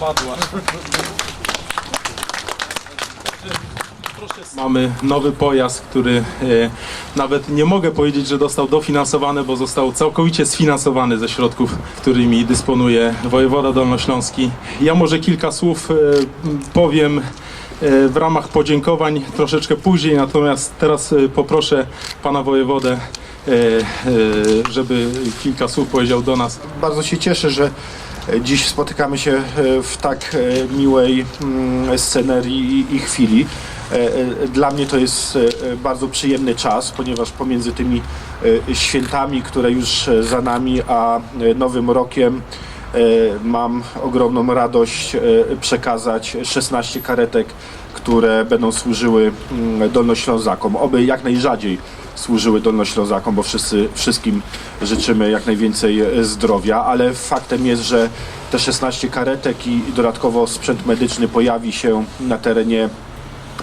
Padła. Mamy nowy pojazd, który e, nawet nie mogę powiedzieć, że dostał dofinansowane, bo został całkowicie sfinansowany ze środków, którymi dysponuje wojewoda dolnośląski. Ja może kilka słów e, powiem e, w ramach podziękowań troszeczkę później, natomiast teraz e, poproszę pana wojewodę, żeby kilka słów powiedział do nas. Bardzo się cieszę, że e, dziś spotykamy się e, w tak e, miłej mm, scenerii i- chwili. E, e, Dla mnie to jest e, bardzo przyjemny czas, ponieważ pomiędzy tymi e, świętami, które już e, za nami, a e, Nowym Rokiem e, mam ogromną radość e, przekazać 16 karetek, które będą służyły mm, Dolnoślązakom. Oby jak najrzadziej służyły Dolnoślązakom, bo wszyscy, wszystkim życzymy jak najwięcej e, zdrowia, ale faktem jest, że te 16 karetek i dodatkowo sprzęt medyczny pojawi się na terenie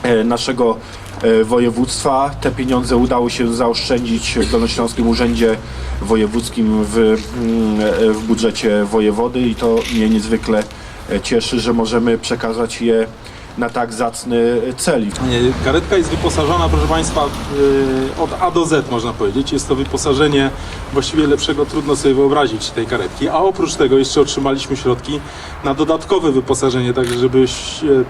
e, naszego e, województwa. Te pieniądze udało się zaoszczędzić w Dolnośląskim Urzędzie Wojewódzkim w, mm, w budżecie wojewody i to mnie niezwykle cieszy, że możemy przekazać je na tak zacny cel. E, Karetka jest wyposażona, proszę Państwa, e, od A do Z można powiedzieć. Jest to wyposażenie właściwie lepszego trudno sobie wyobrazić tej karetki, a oprócz tego jeszcze otrzymaliśmy środki na dodatkowe wyposażenie, tak żeby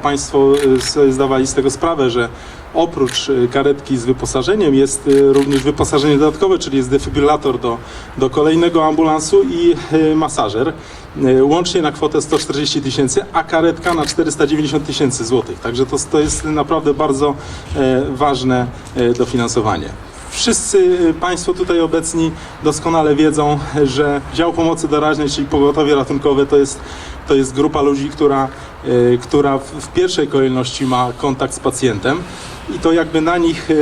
Państwo e, sobie zdawali z tego sprawę, że oprócz e, karetki z wyposażeniem jest e, również wyposażenie dodatkowe, czyli jest defibrylator do, do kolejnego ambulansu i e, masażer. Łącznie na kwotę 140 tysięcy, a karetka na 490 tysięcy złotych. Także to, to jest naprawdę bardzo ważne dofinansowanie. Wszyscy Państwo tutaj obecni doskonale wiedzą, że dział pomocy doraźnej, czyli pogotowie ratunkowe, to jest, to jest grupa ludzi, która, która w pierwszej kolejności ma kontakt z pacjentem i to jakby na nich e,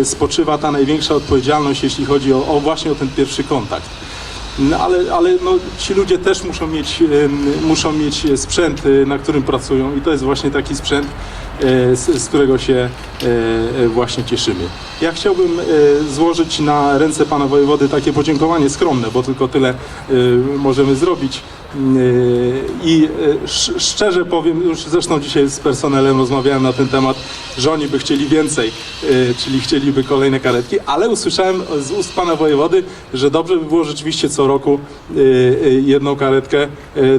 e, spoczywa ta największa odpowiedzialność, jeśli chodzi o, o właśnie o ten pierwszy kontakt. No ale, ale no, ci ludzie też muszą mieć, em, muszą mieć sprzęt, na którym pracują i to jest właśnie taki sprzęt, e, z, z którego się e, e, właśnie cieszymy. Ja chciałbym e, złożyć na ręce pana wojewody takie podziękowanie skromne, bo tylko tyle e, możemy zrobić. E, I sz- szczerze powiem, już zresztą dzisiaj z personelem rozmawiałem na ten temat, że oni by chcieli więcej, czyli chcieliby kolejne karetki, ale usłyszałem z ust pana wojewody, że dobrze by było rzeczywiście co roku jedną karetkę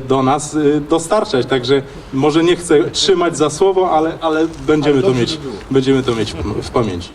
do nas dostarczać. Także może nie chcę trzymać za słowo, ale, ale będziemy, to mieć, będziemy to mieć w pamięci.